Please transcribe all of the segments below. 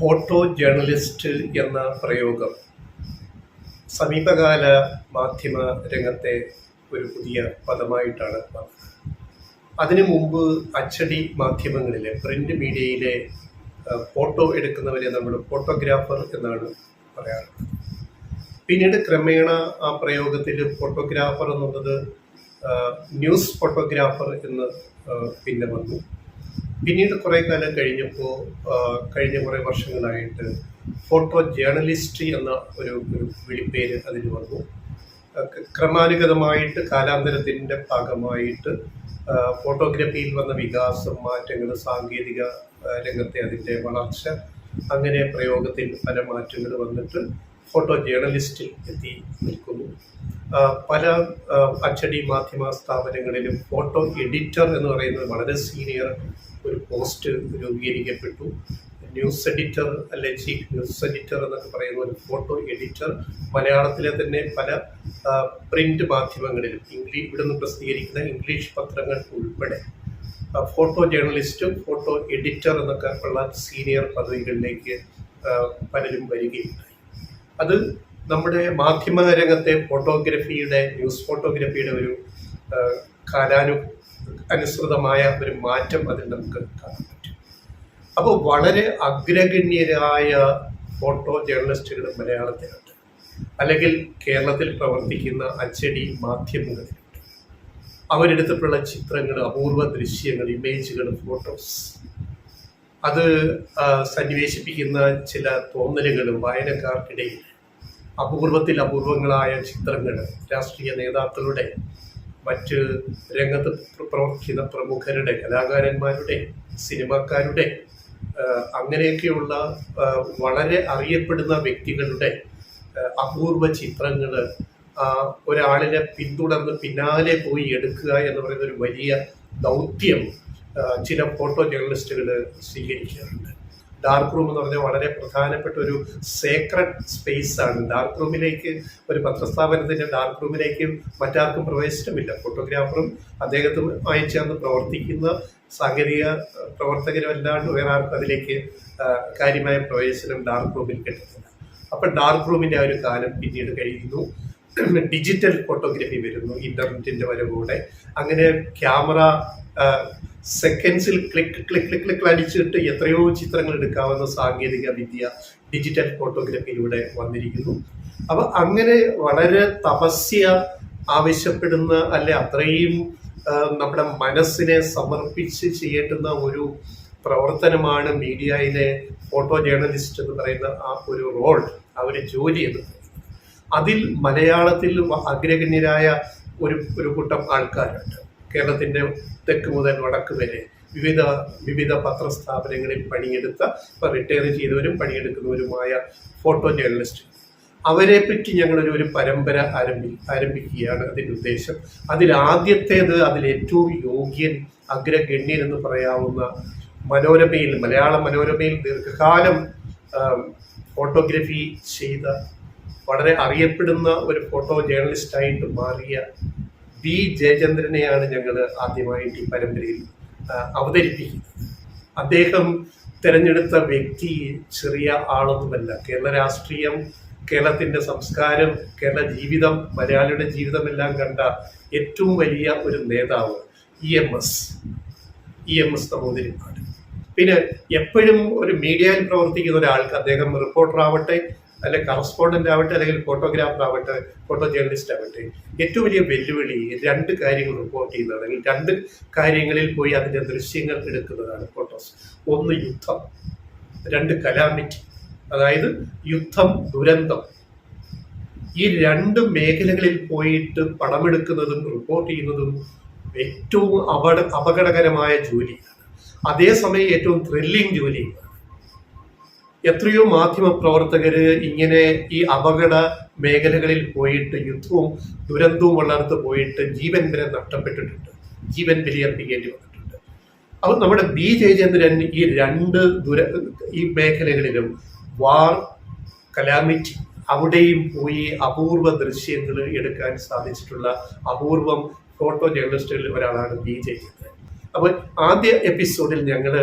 Photo journalist എന്ന പ്രയോഗം. സമീപകാല മാധ്യമ രംഗത്തെ ഒരു പുതിയ പദമായിട്ടാണ് അതിനു മുമ്പ് അച്ചടി മാധ്യമങ്ങളിലെ പ്രിന്റ് മീഡിയയിലെ ഫോട്ടോ എടുക്കുന്നവരെ നമ്മൾ ഫോട്ടോഗ്രാഫർ എന്നാണ് പറയാറ് പിന്നീട് ക്രമേണ ആ പ്രയോഗത്തിൽ ഫോട്ടോഗ്രാഫർ എന്നുള്ളത് ന്യൂസ് ഫോട്ടോഗ്രാഫർ എന്ന് പിന്നെ വന്നു. പിന്നീട് കുറേ കാലം കഴിഞ്ഞപ്പോൾ കഴിഞ്ഞ കുറേ വർഷങ്ങളായിട്ട് ഫോട്ടോ ജേർണലിസ്റ്റ് എന്ന ഒരു വിളിപ്പേര് അതിന് വന്നു. ക്രമാനുഗതമായിട്ട് കാലാന്തരത്തിന്റെ ഭാഗമായിട്ട് ഫോട്ടോഗ്രാഫിയിൽ വന്ന വികാസം മാറ്റങ്ങൾ സാങ്കേതിക രംഗത്തെ അതിന്റെ വളർച്ച അങ്ങനെ പ്രയോഗത്തിൽ പല മാറ്റങ്ങൾ വന്നിട്ട് ഫോട്ടോ ജേർണലിസ്റ്റിൽ എത്തി നിൽക്കുന്നു. പല അച്ചടി മാധ്യമ സ്ഥാപനങ്ങളിലും ഫോട്ടോ എഡിറ്റർ എന്ന് പറയുന്നത് വളരെ സീനിയർ ഒരു പോസ്റ്റ് രൂപീകരിക്കപ്പെട്ടു. ന്യൂസ് എഡിറ്റർ അല്ലെ ചീഫ് ന്യൂസ് എഡിറ്റർ എന്നൊക്കെ പറയുന്ന ഒരു ഫോട്ടോ എഡിറ്റർ. മലയാളത്തിലെ തന്നെ പല പ്രിന്റ് മാധ്യമങ്ങളിലും ഇംഗ്ലീഷ് ഇവിടുന്ന് പ്രസിദ്ധീകരിക്കുന്ന ഇംഗ്ലീഷ് പത്രങ്ങൾ ഉൾപ്പെടെ. ഫോട്ടോ ജേർണലിസ്റ്റും ഫോട്ടോ എഡിറ്റർ എന്നൊക്കെ ഉള്ള സീനിയർ പദവികളിലേക്ക് പലരും വരികയുണ്ടായി. അത് നമ്മുടെ മാധ്യമ രംഗത്തെ ഫോട്ടോഗ്രഫിയുടെ ന്യൂസ് ഫോട്ടോഗ്രഫിയുടെ ഒരു കാലാനു അനുസൃതമായ ഒരു മാറ്റം അതിൽ നമുക്ക് കാണാൻ പറ്റും. അപ്പോൾ വളരെ അഗ്രഗണ്യരായ ഫോട്ടോ ജേർണലിസ്റ്റുകൾ മലയാളത്തിലുണ്ട്. അല്ലെങ്കിൽ കേരളത്തിൽ പ്രവർത്തിക്കുന്ന അച്ചടി മാധ്യമങ്ങളിലുണ്ട്. അവരെടുത്തിട്ടുള്ള ചിത്രങ്ങൾ അപൂർവ ദൃശ്യങ്ങൾ ഇമേജുകൾ ഫോട്ടോസ്. അത് സന്നിവേശിപ്പിക്കുന്ന ചില തോന്നലുകളും വായനക്കാർക്കിടയിൽ അപൂർവത്തിൽ അപൂർവങ്ങളായ ചിത്രങ്ങൾ രാഷ്ട്രീയ നേതാക്കളുടെ മറ്റ് രംഗത്ത് പ്ര- പ്രവർത്തിക്കുന്ന പ്രമുഖരുടെ കലാകാരന്മാരുടെ സിനിമാക്കാരുടെ അങ്ങനെയൊക്കെയുള്ള വളരെ അറിയപ്പെടുന്ന വ്യക്തികളുടെ അപൂർവ ചിത്രങ്ങൾ ഒരാളിനെ പിന്തുടർന്ന് പിന്നാലെ പോയി എടുക്കുക എന്ന് പറയുന്ന ഒരു വലിയ ദൗത്യം ചില ഫോട്ടോ ജേർണലിസ്റ്റുകൾ സ്വീകരിക്കാറുണ്ട്. ഡാർക്ക് റൂം എന്ന് പറഞ്ഞാൽ വളരെ പ്രധാനപ്പെട്ട ഒരു സേക്രഡ് സ്പേസ് ആണ്. ഡാർക്ക് റൂമിലേക്ക് ഒരു പത്രസ്ഥാപനത്തിന്റെ ഡാർക്ക് റൂമിലേക്ക് മറ്റാർക്കും പ്രവേശനമില്ല ഫോട്ടോഗ്രാഫറും അദ്ദേഹത്തുമായി ചേർന്ന് പ്രവർത്തിക്കുന്ന സാങ്കേതിക പ്രവർത്തകരും അല്ലാണ്ട് വേറെ ആർക്കും അതിലേക്ക് കാര്യമായ പ്രവേശനം ഡാർക്ക് റൂമിൽ കിട്ടുന്നില്ല. അപ്പം ഡാർക്ക് റൂമിന്റെ ആ ഒരു കാലം പിന്നീട് കഴിയുന്നു. ഡിജിറ്റൽ ഫോട്ടോഗ്രാഫി വരുന്നു ഇന്റർനെറ്റിന്റെ വരവോടെ. അങ്ങനെ ക്യാമറ സെക്കൻഡ്സിൽ ക്ലിക്ക് ക്ലിക്ക് ക്ലിക്ക് ക്ലിക്ക് അടിച്ചിട്ട് എത്രയോ ചിത്രങ്ങൾ എടുക്കാവുന്ന സാങ്കേതിക വിദ്യ ഡിജിറ്റൽ ഫോട്ടോഗ്രാഫിയിലൂടെ വന്നിരിക്കുന്നു. അപ്പൊ അങ്ങനെ വളരെ തപസ്യ ആവശ്യപ്പെടുന്ന അല്ലെ അത്രയും നമ്മുടെ മനസ്സിനെ സമർപ്പിച്ച് ചെയ്യേണ്ടുന്ന ഒരു പ്രവർത്തനമാണ് മീഡിയയിലെ ഫോട്ടോ ജേർണലിസ്റ്റ് എന്ന് പറയുന്ന ആ ഒരു റോൾ ആ ഒരു ജോലി എന്ന് അതിൽ മലയാളത്തിൽ അഗ്രഗണ്യരായ ഒരു ഒരു കൂട്ടം ആൾക്കാരുണ്ട്. കേരളത്തിന്റെ തെക്ക് മുതൽ വടക്ക് വരെ വിവിധ വിവിധ പത്രസ്ഥാപനങ്ങളിൽ പണിയെടുത്ത ഇപ്പം റിട്ടയർ ചെയ്തവരും പണിയെടുക്കുന്നവരുമായ ഫോട്ടോ ജേർണലിസ്റ്റ് അവരെ പറ്റി ഞങ്ങളൊരു ഒരു പരമ്പര ആരംഭി ആരംഭിക്കുകയാണ് അതിന്റെ ഉദ്ദേശം. അതിൽ ആദ്യത്തേത് അതിൽ ഏറ്റവും യോഗ്യൻ അഗ്രഗണ്യൻ എന്ന് പറയാവുന്ന മനോരമയിൽ മലയാള മനോരമയിൽ ദീർഘകാലം ഫോട്ടോഗ്രഫി ചെയ്ത വളരെ അറിയപ്പെടുന്ന ഒരു ഫോട്ടോ ജേർണലിസ്റ്റായിട്ട് മാറിയ ബി ജയചന്ദ്രനെയാണ് ഞങ്ങൾ ആദ്യമായിട്ട് ഈ പരമ്പരയിൽ അവതരിപ്പിക്കുന്നത്. അദ്ദേഹം തിരഞ്ഞെടുത്ത വ്യക്തി ചെറിയ ആളൊന്നുമല്ല. കേരള രാഷ്ട്രീയം കേരളത്തിന്റെ സംസ്കാരം കേരള ജീവിതം മലയാളിയുടെ ജീവിതമെല്ലാം കണ്ട ഏറ്റവും വലിയ ഒരു നേതാവ് E M S E M S Namboothiripad പിന്നെ എപ്പോഴും ഒരു മീഡിയയിൽ പ്രവർത്തിക്കുന്ന ഒരാൾക്ക് അദ്ദേഹം റിപ്പോർട്ടർ ആവട്ടെ അല്ലെങ്കിൽ കറസ്പോണ്ടന്റ് ആവട്ടെ അല്ലെങ്കിൽ ഫോട്ടോഗ്രാഫർ ആവട്ടെ ഫോട്ടോ ജേർണലിസ്റ്റ് ആവട്ടെ ഏറ്റവും വലിയ വെല്ലുവിളി രണ്ട് കാര്യങ്ങൾ റിപ്പോർട്ട് ചെയ്യുന്നത് അല്ലെങ്കിൽ രണ്ട് കാര്യങ്ങളിൽ പോയി അതിന്റെ ദൃശ്യങ്ങൾ എടുക്കുന്നതാണ് ഫോട്ടോസ് ഒന്ന് യുദ്ധം രണ്ട് കലാമിറ്റി അതായത് യുദ്ധം ദുരന്തം. ഈ രണ്ട് മേഖലകളിൽ പോയിട്ട് പടമെടുക്കുന്നതും റിപ്പോർട്ട് ചെയ്യുന്നതും ഏറ്റവും അപകട അപകടകരമായ ജോലിയാണ്. അതേസമയം ഏറ്റവും ത്രില്ലിംഗ് ജോലിയാണ് എത്രയോ മാധ്യമ പ്രവർത്തകര് ഇങ്ങനെ ഈ അപകട മേഖലകളിൽ പോയിട്ട് യുദ്ധവും ദുരന്തവും വളർത്ത് പോയിട്ട് ജീവൻ വരെ നഷ്ടപ്പെട്ടിട്ടുണ്ട്. ജീവൻ ബലിയർപ്പിക്കേണ്ടി വന്നിട്ടുണ്ട്. അപ്പോൾ നമ്മുടെ ബി ജയചന്ദ്രൻ ഈ രണ്ട് ദുര ഈ മേഖലകളിലും വാർ കലാമിറ്റി അവിടെയും പോയി അപൂർവ ദൃശ്യങ്ങൾ എടുക്കാൻ സാധിച്ചിട്ടുള്ള അപൂർവം ഫോട്ടോ ജേർണലിസ്റ്റുകളിൽ ഒരാളാണ് ബി ജയചന്ദ്രൻ അപ്പോൾ ആദ്യ എപ്പിസോഡിൽ ഞങ്ങൾ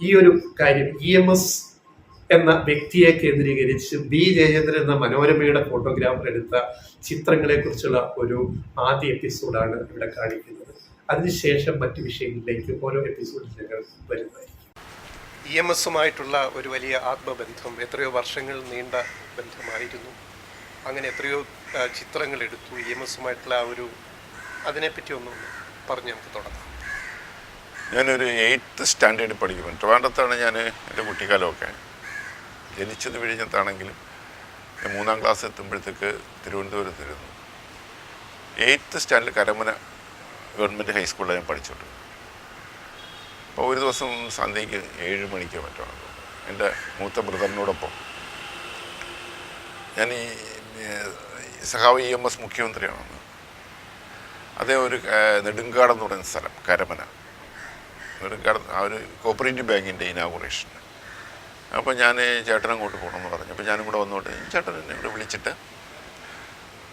ഈ ഒരു കാര്യം ഇ എം എസ് എന്ന വ്യക്തിയെ കേന്ദ്രീകരിച്ച് ബി. ജയചന്ദ്രൻ എന്ന മനോരമയുടെ ഫോട്ടോഗ്രാഫർ എടുത്ത ചിത്രങ്ങളെക്കുറിച്ചുള്ള ഒരു ആദ്യ എപ്പിസോഡാണ് ഇവിടെ കാണിക്കുന്നത്. അതിനുശേഷം മറ്റു വിഷയങ്ങളിലേക്ക് ഓരോ എപ്പിസോഡിൽ ഞങ്ങൾ വരുന്നതായിരിക്കും. ഇ എം എസുമായിട്ടുള്ള ഒരു വലിയ ആത്മബന്ധം എത്രയോ വർഷങ്ങൾ നീണ്ട ബന്ധമായിരുന്നു. അങ്ങനെ എത്രയോ ചിത്രങ്ങൾ എടുത്തു ഇ എം എസുമായിട്ടുള്ള ആ ഒരു അതിനെപ്പറ്റി ഒന്ന് പറഞ്ഞ് നമുക്ക് തുടങ്ങാം. ഞാനൊരു എയ്ത്ത് സ്റ്റാൻഡേർഡിൽ പഠിക്കുമ്പോൾ ട്രിവാൻഡത്താണ് ഞാൻ എന്റെ കുട്ടിക്കാലമൊക്കെ. ജനിച്ചത് വിഴിഞ്ഞത്താണെങ്കിലും മൂന്നാം ക്ലാസ് എത്തുമ്പോഴത്തേക്ക് തിരുവനന്തപുരത്തിരുന്നു. എയ്ത്ത് സ്റ്റാൻഡിൽ കരമന ഗവൺമെന്റ് ഹൈസ്കൂളിൽ ഞാൻ പഠിച്ചോണ്ട് അപ്പോൾ ഒരു ദിവസം സന്ധ്യയ്ക്ക് ഏഴ് മണിക്കോ മറ്റോ ആണ് എന്റെ മൂത്ത ബ്രദറിനോടൊപ്പം. ഞാൻ ഈ സഹാവ് ഇ എം എസ് മുഖ്യമന്ത്രിയാണെന്ന്. അതേ ഒരു നെടുങ്കാടെന്ന് പറയുന്ന സ്ഥലം കരമന. നെടുങ്കാട് ആ ഒരു കോപ്പറേറ്റീവ് ബാങ്കിന്റെ ഇനാഗുറേഷൻ അപ്പോൾ ഞാൻ ചേട്ടൻ അങ്ങോട്ട് പോകണമെന്ന് പറഞ്ഞു. അപ്പോൾ ഞാനും കൂടെ വന്നോട്ട് ചേട്ടൻ എന്നെ ഇവിടെ വിളിച്ചിട്ട്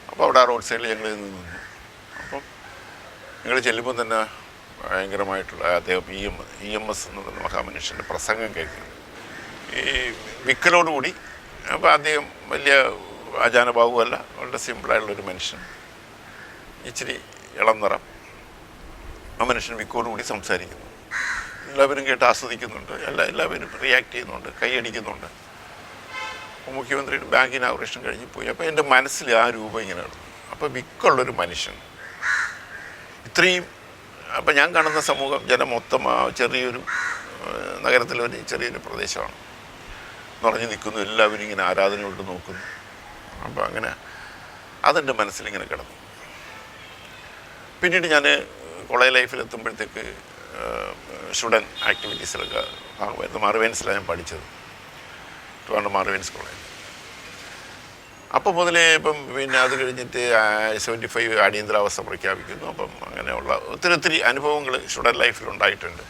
അപ്പോൾ അവിടെ ആ റോഡ് സൈഡിൽ ഞങ്ങൾ നിന്നു അപ്പം ഞങ്ങൾ ചെല്ലുമ്പോൾ തന്നെ ഭയങ്കരമായിട്ടുള്ള അദ്ദേഹം E M E M S എന്ന് പറയുന്ന മഹാമനുഷ്യന്റെ പ്രസംഗം കേൾക്കുന്നു. ഈ വിക്കലോടുകൂടി അപ്പോൾ അദ്ദേഹം വലിയ ആചാനബാഹുവല്ല വളരെ സിമ്പിളായിട്ടുള്ളൊരു മനുഷ്യൻ. ഇച്ചിരി ഇളം നിറം. ആ മനുഷ്യൻ വിക്കോടുകൂടി സംസാരിക്കുന്നു. എല്ലാവരും കേട്ട് ആസ്വദിക്കുന്നുണ്ട്. എല്ലാ എല്ലാവരും റിയാക്ട് ചെയ്യുന്നുണ്ട്. കൈയടിക്കുന്നുണ്ട്. മുഖ്യമന്ത്രിയുടെ ബാങ്ക് ഇനാഗുറേഷൻ കഴിഞ്ഞ് പോയി. അപ്പോൾ എന്റെ മനസ്സിൽ ആ രൂപം ഇങ്ങനെ കിടന്നു. അപ്പോൾ വിക്കുള്ളൊരു മനുഷ്യൻ. ഇത്രയും അപ്പം ഞാൻ കാണുന്ന സമൂഹം ജനം മൊത്തം ആ ചെറിയൊരു ഏഹ്, നഗരത്തിലൊരു ചെറിയൊരു പ്രദേശമാണ്. നിറഞ്ഞു നിൽക്കുന്നു. എല്ലാവരും ഇങ്ങനെ ആരാധനയോട് നോക്കുന്നു. അപ്പോൾ അങ്ങനെ അതെന്റെ മനസ്സിലിങ്ങനെ കിടന്നു. പിന്നീട് ഞാൻ കോളേജ് ലൈഫിൽ എത്തുമ്പോഴത്തേക്ക് സ്റ്റുഡന്റ് ആക്ടിവിറ്റീസിലൊക്കെ ഭാഗമായിരുന്നു. മാർവേൻസിലാണ് ഞാൻ പഠിച്ചത്. ട്രിവാൻഡ്രം മാർവേൻസ് കോളേജ്. അപ്പോൾ മുതലേ ഇപ്പം പിന്നെ അത് കഴിഞ്ഞിട്ട് സെവന്റി ഫൈവ് അടിയന്തരാവസ്ഥ പ്രഖ്യാപിക്കുന്നു. അപ്പം അങ്ങനെയുള്ള ഒത്തിരി ഒത്തിരി അനുഭവങ്ങൾ സ്റ്റുഡന്റ് ലൈഫിൽ ഉണ്ടായിട്ടുണ്ട്.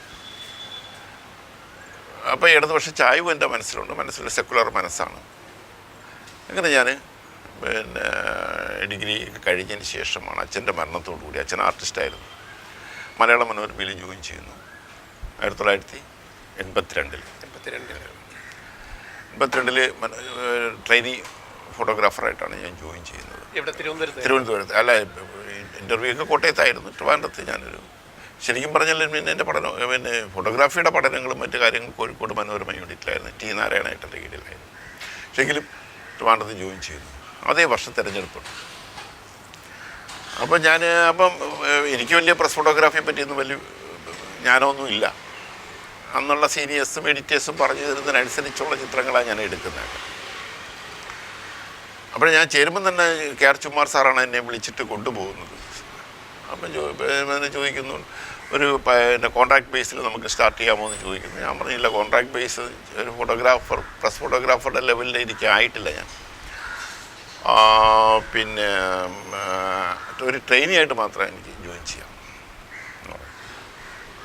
അപ്പോൾ ഇടതുപക്ഷ ചായവും എന്റെ മനസ്സിലുണ്ട്. മനസ്സിൽ സെക്കുലർ മനസ്സാണ്. അങ്ങനെ ഞാൻ പിന്നെ ഡിഗ്രി കഴിഞ്ഞതിന് ശേഷമാണ് അച്ഛന്റെ മരണത്തോടു കൂടി അച്ഛൻ ആർട്ടിസ്റ്റായിരുന്നു മലയാള മനോരമയിൽ ജോയിൻ ചെയ്യുന്നു. ആയിരത്തി തൊള്ളായിരത്തി എൺപത്തിരണ്ടിൽ. എൺപത്തിരണ്ടിൽ എൺപത്തിരണ്ടിൽ ട്രെയിനി ഫോട്ടോഗ്രാഫറായിട്ടാണ് ഞാൻ ജോയിൻ ചെയ്യുന്നത്. തിരുവനന്തപുരത്ത്? തിരുവനന്തപുരത്ത്. അല്ല ഇന്റർവ്യൂ ഒക്കെ കോട്ടയത്തായിരുന്നു. ട്രിവാൻഡ്രത്ത് ഞാനൊരു ശരിക്കും പറഞ്ഞാൽ പിന്നെ എന്റെ പഠനം പിന്നെ ഫോട്ടോഗ്രാഫിയുടെ പഠനങ്ങളും മറ്റു കാര്യങ്ങളും കോഴിക്കോട് മനോരമ യൂണിറ്റിലായിരുന്നു. ടി നാരായണേട്ടന്റെ കീഴിലായിരുന്നു. പക്ഷേങ്കിലും ട്രിവാൻഡ്രത്ത് ജോയിൻ ചെയ്യുന്നു. അതേ വർഷം തിരഞ്ഞെടുപ്പുണ്ട്. അപ്പം ഞാൻ അപ്പം എനിക്ക് വലിയ പ്രസ് ഫോട്ടോഗ്രാഫിയെ പറ്റിയൊന്നും വലിയ ജ്ഞാനമൊന്നും ഇല്ല. അന്നുള്ള സീനിയേഴ്സും എഡിറ്റേഴ്സും പറഞ്ഞു തരുന്നതിനനുസരിച്ചുള്ള ചിത്രങ്ങളാണ് ഞാൻ എടുക്കുന്നത്. അപ്പോൾ ഞാൻ ചേരുമ്പം തന്നെ കെ ആർ ചുമാർ സാറാണ് എന്നെ വിളിച്ചിട്ട് കൊണ്ടുപോകുന്നത്. അപ്പം എന്നെ ചോദിക്കുന്നു ഒരു പിന്നെ കോൺട്രാക്ട് ബേസിൽ നമുക്ക് സ്റ്റാർട്ട് ചെയ്യാമോ എന്ന് ചോദിക്കുന്നു. ഞാൻ പറഞ്ഞില്ല കോൺട്രാക്ട് ബേസ് ഒരു ഫോട്ടോഗ്രാഫർ പ്രസ് ഫോട്ടോഗ്രാഫറുടെ ലെവലിൽ എനിക്ക് ആയിട്ടില്ല ഞാൻ. പിന്നെ ഒരു ട്രെയിനി ആയിട്ട് മാത്രമേ എനിക്ക് ജോയിൻ ചെയ്യാം.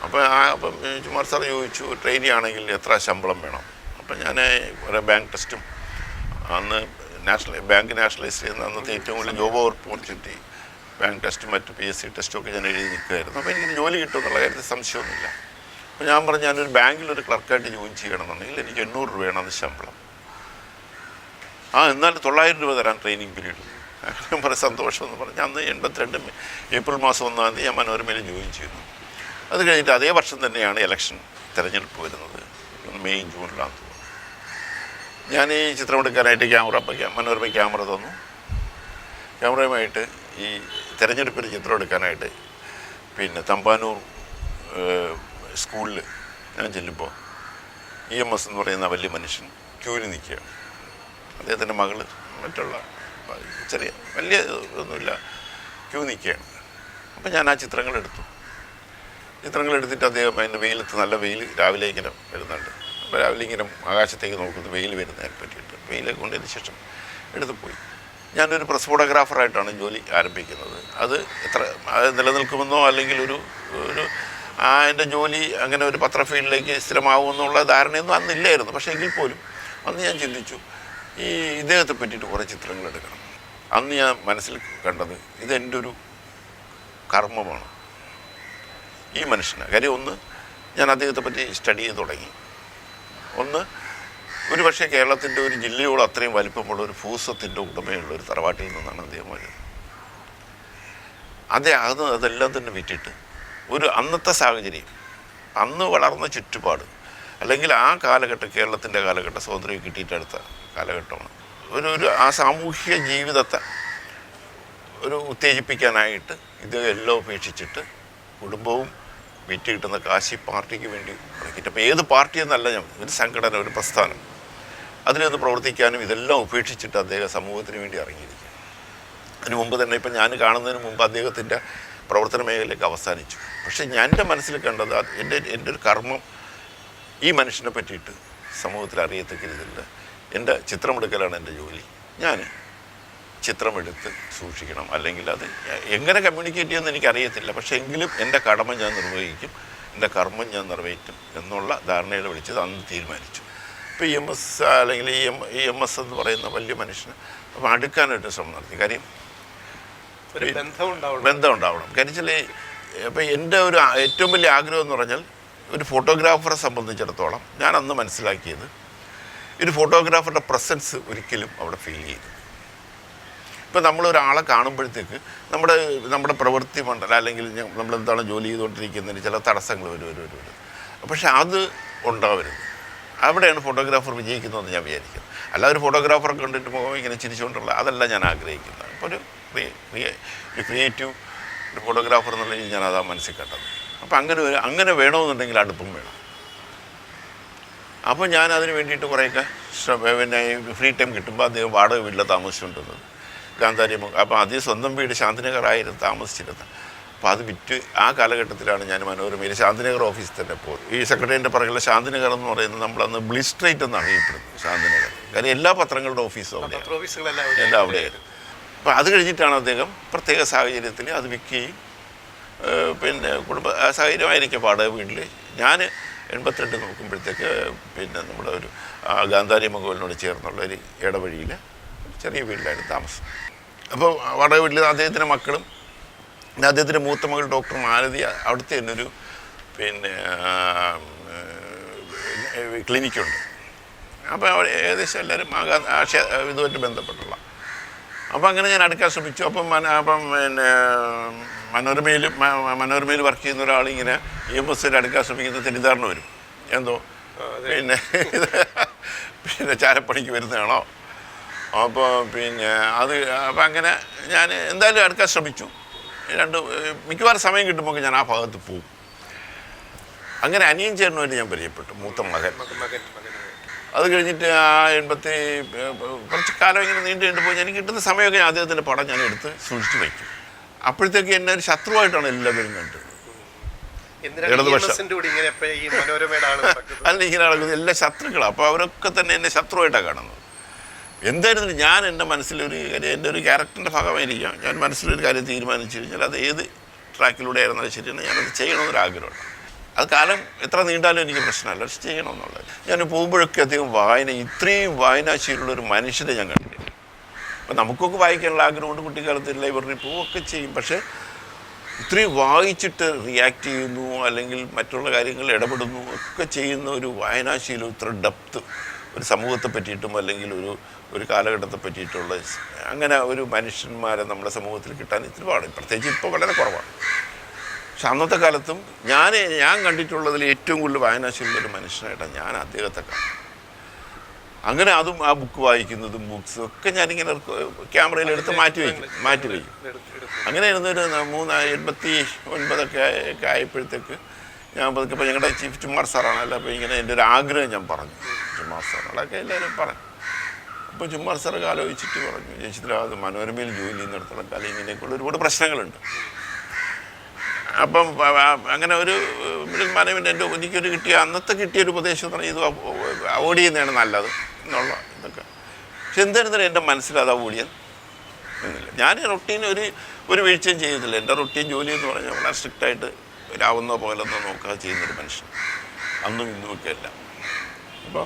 അപ്പോൾ ആ അപ്പം ചുമാർ സാർ ചോദിച്ചു ട്രെയിനി ആണെങ്കിൽ എത്ര ശമ്പളം വേണം? അപ്പം ഞാൻ ഓരോ ബാങ്ക് ടെസ്റ്റും അന്ന് നാഷണൽ ബാങ്ക് നാഷണലൈസ് ചെയ്യുന്ന അന്നത്തെ ഏറ്റവും കൂടുതൽ ജോബ് ഓപ്പർച്യൂണിറ്റി ബാങ്ക് ടെസ്റ്റും മറ്റ് പി എസ് സി ടെസ്റ്റും ഒക്കെ ഞാൻ എഴുതി നിൽക്കുമായിരുന്നു അപ്പോൾ എനിക്ക് ജോലി കിട്ടും എന്നുള്ള കാര്യത്തിൽ സംശയമൊന്നുമില്ല. അപ്പോൾ ഞാൻ പറഞ്ഞു ഞാനൊരു ബാങ്കിലൊരു ക്ലർക്കായിട്ട് ജോയിൻ ചെയ്യണമെന്നുണ്ടെങ്കിൽ എനിക്ക് എണ്ണൂറ് രൂപയാണ് അത് ശമ്പളം. ആ എന്നാലും തൊള്ളായിരം രൂപ തരാൻ ട്രെയിനിങ് പീരീഡ് ഞാൻ പറയും സന്തോഷം എന്ന് പറഞ്ഞ്. അന്ന് എൺപത്തിരണ്ട് ഏപ്രിൽ മാസം ഒന്നാം തീയതി ഞാൻ മനോരമയിൽ ജോയിൻ ചെയ്യുന്നു അത് കഴിഞ്ഞിട്ട് അതേ വർഷം തന്നെയാണ് ഇലക്ഷൻ തിരഞ്ഞെടുപ്പ് വരുന്നത്. മെയ് ജൂണിലാണ്. ഞാൻ ഈ ചിത്രമെടുക്കാനായിട്ട് ക്യാമറ മനോരമ ക്യാമറ തന്നു. ക്യാമറയുമായിട്ട് ഈ തിരഞ്ഞെടുപ്പിൽ ചിത്രം എടുക്കാനായിട്ട് പിന്നെ തമ്പാനൂർ സ്കൂളിൽ ഞാൻ ചെല്ലുമ്പോൾ ഇ എം എസ് എന്ന് പറയുന്ന വലിയ മനുഷ്യൻ ക്യൂവിൽ നിൽക്കുകയാണ്. അദ്ദേഹത്തിന്റെ മകൾ മറ്റുള്ള ചെറിയ വലിയ ഒന്നുമില്ല ക്യൂ നിൽക്കുകയാണ്. അപ്പം ഞാൻ ആ ചിത്രങ്ങൾ എടുത്തു. ചിത്രങ്ങൾ എടുത്തിട്ട് അദ്ദേഹം അതിന്റെ വെയിലത്ത് നല്ല വെയിൽ രാവിലെ ഇങ്ങനെ വരുന്നുണ്ട്. അപ്പോൾ രാവിലെ ഇങ്ങനെ ആകാശത്തേക്ക് നോക്കുന്നു. വെയിൽ വരുന്നതിനെ പറ്റിയിട്ട്. വെയിൽ കൊണ്ടതിന് ശേഷം എടുത്ത് പോയി. ഞാനൊരു പ്രസ് ഫോട്ടോഗ്രാഫറായിട്ടാണ് ജോലി ആരംഭിക്കുന്നത്. അത് എത്ര അത് നിലനിൽക്കുമെന്നോ അല്ലെങ്കിൽ ഒരു ഒരു ആ എന്റെ ജോലി അങ്ങനെ ഒരു പത്ര ഫീൽഡിലേക്ക് സ്ഥിരമാകുമെന്നുള്ള ധാരണയൊന്നും അന്നില്ലായിരുന്നു പക്ഷേ എങ്കിൽ പോലും അന്ന് ഞാൻ ചിന്തിച്ചു ഈ ഇദ്ദേഹത്തെ പറ്റിയിട്ട് കുറേ ചിത്രങ്ങൾ എടുക്കണം. അന്ന് ഞാൻ മനസ്സിൽ കണ്ടത് ഇതെന്റെ ഒരു കർമ്മമാണ്. ഈ മനുഷ്യന്. കാര്യം ഒന്ന് ഞാൻ അദ്ദേഹത്തെ പറ്റി സ്റ്റഡി ചെയ്ത് തുടങ്ങി. ഒന്ന് ഒരു പക്ഷേ കേരളത്തിന്റെ ഒരു ജില്ലയോട് അത്രയും വലിപ്പമുള്ള ഒരു ഭൂസ്വത്തിന്റെ ഉടമയുള്ള ഒരു തറവാട്ടിൽ നിന്നാണ് അദ്ദേഹം വരുന്നത്. അതെ അത് അതെല്ലാം തന്നെ വിറ്റിട്ട് ഒരു അന്നത്തെ സാഹചര്യം അന്ന് വളർന്ന ചുറ്റുപാട് അല്ലെങ്കിൽ ആ കാലഘട്ടം കേരളത്തിന്റെ കാലഘട്ടം സ്വാതന്ത്ര്യം കിട്ടിയിട്ടടുത്ത കാലഘട്ടമാണ് ഒരു ഒരു ആ സാമൂഹിക ജീവിതത്തെ ഒരു ഉത്തേജിപ്പിക്കാനായിട്ട് ഇത് എല്ലാം ഉപേക്ഷിച്ചിട്ട് കുടുംബവും വിറ്റ് കിട്ടുന്ന കാശി പാർട്ടിക്ക് വേണ്ടി മുടക്കിയിട്ട് അപ്പോൾ ഏത് പാർട്ടി എന്നല്ല ഞാൻ ഒരു സംഘടന ഒരു പ്രസ്ഥാനം. അതിനൊന്ന് പ്രവർത്തിക്കാനും ഇതെല്ലാം ഉപേക്ഷിച്ചിട്ട് അദ്ദേഹം സമൂഹത്തിന് വേണ്ടി ഇറങ്ങിയിരിക്കുക അതിന് മുമ്പ് തന്നെ ഇപ്പം ഞാൻ കാണുന്നതിന് മുമ്പ് അദ്ദേഹത്തിന്റെ പ്രവർത്തന മേഖലയിലേക്ക് അവസാനിച്ചു. പക്ഷേ ഞാൻ എന്റെ മനസ്സിൽ കണ്ടത് എന്റെ എന്റെ ഒരു കർമ്മം ഈ മനുഷ്യനെ പറ്റിയിട്ട് സമൂഹത്തിൽ അറിയത്തക്ക രീതിയിൽ എന്റെ ചിത്രമെടുക്കലാണ് എന്റെ ജോലി. ഞാൻ ചിത്രമെടുത്ത് സൂക്ഷിക്കണം. അല്ലെങ്കിൽ അത് എങ്ങനെ കമ്മ്യൂണിക്കേറ്റ് ചെയ്യുമെന്ന് എനിക്കറിയത്തില്ല. പക്ഷേ എങ്കിലും എന്റെ കടമ ഞാൻ നിർവഹിക്കും. എന്റെ കർമ്മം ഞാൻ നിർവഹിക്കും എന്നുള്ള ധാരണയിൽ വിളിച്ചത് അന്ന് തീരുമാനിച്ചു. ഇപ്പോൾ ഇ എം എസ് അല്ലെങ്കിൽ E M E M S എന്ന് പറയുന്ന വലിയ മനുഷ്യന് അപ്പം അടുക്കാനായിട്ട് ശ്രമം നടത്തി. കാര്യം ഒരു ബന്ധം ഉണ്ടാവണം. ബന്ധം ഉണ്ടാവണം. കാര്യം വെച്ചാൽ ഇപ്പം എന്റെ ഒരു ഏറ്റവും വലിയ ആഗ്രഹം എന്ന് പറഞ്ഞാൽ ഒരു ഫോട്ടോഗ്രാഫറെ സംബന്ധിച്ചിടത്തോളം ഞാൻ അന്ന് മനസ്സിലാക്കിയത് ഒരു ഫോട്ടോഗ്രാഫറുടെ പ്രസൻസ് ഒരിക്കലും അവിടെ ഫീൽ ചെയ്തു ഇപ്പം നമ്മളൊരാളെ കാണുമ്പോഴത്തേക്ക് നമ്മുടെ നമ്മുടെ പ്രവൃത്തി മണ്ഡലം അല്ലെങ്കിൽ നമ്മൾ എന്താണ് ജോലി ചെയ്തുകൊണ്ടിരിക്കുന്നതിന് ചില തടസ്സങ്ങൾ വരും വരും വരും പക്ഷെ അത് ഉണ്ടാവരുത്. അവിടെയാണ് ഫോട്ടോഗ്രാഫർ വിജയിക്കുന്നതെന്ന് ഞാൻ വിചാരിക്കുന്നത് അല്ല ഒരു ഫോട്ടോഗ്രാഫറെ കണ്ടിട്ട് മുഖം ഇങ്ങനെ ചിരിച്ചുകൊണ്ടുള്ള അതല്ല ഞാൻ ആഗ്രഹിക്കുന്നത്. അപ്പോൾ ഒരു ഒരു ക്രിയേറ്റീവ് ഒരു ഫോട്ടോഗ്രാഫർ എന്നുള്ള രീതിയിൽ ഞാൻ അതാ മനസ്സിൽ കണ്ടത് അപ്പോൾ അങ്ങനെ ഒരു അങ്ങനെ വേണമെന്നുണ്ടെങ്കിൽ അടുപ്പം വേണം. അപ്പോൾ ഞാൻ അതിന് വേണ്ടിയിട്ട് കുറേയൊക്കെ പിന്നെ ഫ്രീ ടൈം കിട്ടുമ്പോൾ അദ്ദേഹം വാടക വീട്ടിൽ താമസിച്ചുകൊണ്ടിരുന്നത്. ഗാന്ധാരി അപ്പോൾ ആദ്യം സ്വന്തം വീട് ശാന്തിനഗറായിരുന്നു താമസിച്ചിരുന്നത്. അപ്പോൾ അത് വിറ്റ് ആ കാലഘട്ടത്തിലാണ് ഞാൻ മനോരമയിൽ ശാന്തിനഗർ ഓഫീസിൽ തന്നെ പോയി ഈ സെക്രട്ടറിന്റെ പുറകിലെ ശാന്തിനഗർ എന്ന് പറയുന്നത് നമ്മളന്ന് ബ്ലിസ്ട്രേറ്റ് എന്ന് അറിയപ്പെടുന്നത് ശാന്തിനഗർ. കാര്യം എല്ലാ പത്രങ്ങളുടെ ഓഫീസും അവിടെ പത്രോഫീസുകളെല്ലാം എല്ലാം അവിടെയായിരുന്നു. അപ്പോൾ അത് കഴിഞ്ഞിട്ടാണ് അദ്ദേഹം പ്രത്യേക സാഹചര്യത്തിൽ അത് വിൽക്കുകയും പിന്നെ കുടുംബ സാഹചര്യമായിരിക്കും വാടക വീട്ടിൽ ഞാൻ എൺപത്തിരണ്ട് നോക്കുമ്പോഴത്തേക്ക് പിന്നെ നമ്മുടെ ഒരു ഗാന്ധാരി മകോലിനോട് ചേർന്നുള്ള ഒരു ഇടവഴിയിൽ ചെറിയ വീട്ടിലായിരുന്നു താമസം. അപ്പോൾ വാടക വീട്ടിൽ അദ്ദേഹത്തിന്റെ മക്കളും അദ്ദേഹത്തിന്റെ മൂത്ത മകൾ ഡോക്ടർ മാലതി അവിടുത്തെ തന്നെ ഒരു പിന്നെ ക്ലിനിക്കുണ്ട്. അപ്പോൾ ഏകദേശം എല്ലാവരും ആ ഇതുമായിട്ട് ബന്ധപ്പെട്ടുള്ള അപ്പോൾ അങ്ങനെ ഞാൻ അടുക്കാൻ ശ്രമിച്ചു. അപ്പം മന- അപ്പം പിന്നെ മനോരമയിൽ മനോരമയിൽ വർക്ക് ചെയ്യുന്ന ഒരാൾ ഇങ്ങനെ ഇ എം എസ് അടുക്കാൻ ശ്രമിക്കുന്ന തെറ്റിദ്ധാരണ വരും. എന്തോ? പിന്നെ പിന്നെ ചാരപ്പണിക്ക് വരുന്നതാണോ? അപ്പോൾ പിന്നെ അത് അപ്പം അങ്ങനെ ഞാൻ എന്തായാലും അടുക്കാൻ ശ്രമിച്ചു. രണ്ട് മിക്കവാറും സമയം കിട്ടുമ്പോൾ ഞാൻ ആ ഭാഗത്ത് പോകും അങ്ങനെ അനിയൻ ചേട്ടനുമായിട്ട് ഞാൻ പരിചയപ്പെട്ടു മൂത്ത മകൻ. അത് കഴിഞ്ഞിട്ട് ആ എൺപത്തി കുറച്ച് കാലം ഇങ്ങനെ നീണ്ടു നീണ്ടു പോയി. എനിക്ക് കിട്ടുന്ന സമയമൊക്കെ ഞാൻ അദ്ദേഹത്തിന്റെ പടം ഞാൻ എടുത്ത് സൂക്ഷിച്ചു വയ്ക്കും അപ്പോഴത്തേക്ക് എന്നെ ഒരു ശത്രുവായിട്ടാണ് എല്ലാവരും കണ്ടത്. ഇടതുപക്ഷം. അല്ല ഇങ്ങനെ നടക്കുന്നത്. എല്ലാ ശത്രുക്കളാണ് അപ്പോൾ അവരൊക്കെ തന്നെ എന്നെ ശത്രുവായിട്ടാണ് കാണുന്നത്. എന്തായിരുന്നു ഞാൻ എന്റെ മനസ്സിലൊരു കാര്യം എന്റെ ഒരു ക്യാരക്ടറിന്റെ ഭാഗമായിരിക്കാം. ഞാൻ മനസ്സിലൊരു കാര്യം തീരുമാനിച്ചു കഴിഞ്ഞാൽ അത് ഏത് ട്രാക്കിലൂടെ ആയിരുന്നാലും ശരിയാണ് ഞാനത് ചെയ്യണമെന്നൊരു ആഗ്രഹമുണ്ട് അത് കാലം എത്ര നീണ്ടാലും എനിക്ക് പ്രശ്നമല്ല. പക്ഷെ ചെയ്യണമെന്നുള്ളത്. ഞാൻ പോകുമ്പോഴൊക്കെ അധികം വായന ഇത്രയും വായനാശീലുള്ള ഒരു മനുഷ്യനെ ഞാൻ കണ്ടിട്ടില്ല. അപ്പം നമുക്കൊക്കെ വായിക്കാനുള്ള ആഗ്രഹമുണ്ട് കുട്ടിക്കാലത്ത് ലൈബ്രറി പോവുകയൊക്കെ ചെയ്യും. പക്ഷേ ഇത്രയും വായിച്ചിട്ട് റിയാക്ട് ചെയ്യുന്നു അല്ലെങ്കിൽ മറ്റുള്ള കാര്യങ്ങളിൽ ഇടപെടുന്നു ഒക്കെ ചെയ്യുന്ന ഒരു വായനാശീലം ഇത്ര ഡെപ്ത് ഒരു സമൂഹത്തെ പറ്റിയിട്ടും അല്ലെങ്കിൽ ഒരു ഒരു കാലഘട്ടത്തെ പറ്റിയിട്ടുള്ള അങ്ങനെ ഒരു മനുഷ്യന്മാരെ നമ്മുടെ സമൂഹത്തിൽ കിട്ടാൻ ഇത്തിരി പാടും പ്രത്യേകിച്ച് ഇപ്പോൾ വളരെ കുറവാണ്. പക്ഷെ അന്നത്തെ കാലത്തും ഞാൻ ഞാൻ കണ്ടിട്ടുള്ളതിൽ ഏറ്റവും കൂടുതൽ വായനാശീലമുള്ള ഒരു മനുഷ്യനായിട്ടാണ് ഞാൻ അദ്ദേഹത്തെ കാണുന്നത്. അങ്ങനെ അതും ആ ബുക്ക് വായിക്കുന്നതും ബുക്സും ഒക്കെ ഞാനിങ്ങനെ ക്യാമറയിൽ എടുത്ത് മാറ്റി വയ്ക്കും മാറ്റി വയ്ക്കും. അങ്ങനെ ഇരുന്നൊരു മൂന്ന് എൺപത്തി ഒൻപതൊക്കെ ഒക്കെ ആയപ്പോഴത്തേക്ക് ഞാൻ പതുക്കെ ഇപ്പോൾ ഞങ്ങളുടെ ചീഫ് ചുമ്മാർ സാറാണല്ലോ അപ്പോൾ ഇങ്ങനെ എന്റെ ഒരു ആഗ്രഹം ഞാൻ പറഞ്ഞു. ചുമ്മാർ സാറുകളൊക്കെ എല്ലാവരും പറഞ്ഞു. അപ്പോൾ ചുമ്മാർ സാറൊക്കെ ആലോചിച്ചിട്ട് പറഞ്ഞു ചേച്ചിത്ര അത് മനോരമയിൽ ജോലി ചെയ്യുന്നിടത്തോളം കാലം ഇങ്ങനെയൊക്കെയുള്ള ഒരുപാട് പ്രശ്നങ്ങളുണ്ട്. അപ്പം അങ്ങനെ ഒരു മിഡിൽ മാനേജ്മെന്റ് എന്റെ എനിക്കൊരു കിട്ടിയ അന്നത്തെ കിട്ടിയ ഒരു ഉപദേശം എന്ന് പറഞ്ഞാൽ ഇത് അവോയ്ഡ് ചെയ്യുന്നതാണ് നല്ലത് എന്നുള്ള ഇതൊക്കെ. പക്ഷെ എന്തായിരുന്നാലും എന്റെ മനസ്സിൽ അത് അവോയ്ഡ് ചെയ്യാൻ എന്നില്ല ഞാൻ റൊട്ടീൻ ഒരു ഒരു വീഴ്ചയും ചെയ്തില്ല എന്റെ റൊട്ടീൻ ജോലി എന്ന് പറഞ്ഞാൽ വളരെ സ്ട്രിക്റ്റായിട്ട് രാവുന്നോ പോലെന്നോ നോക്കാതെ ചെയ്യുന്നൊരു മനുഷ്യൻ. അന്നും ഇന്നും ഒക്കെ അല്ല. അപ്പോൾ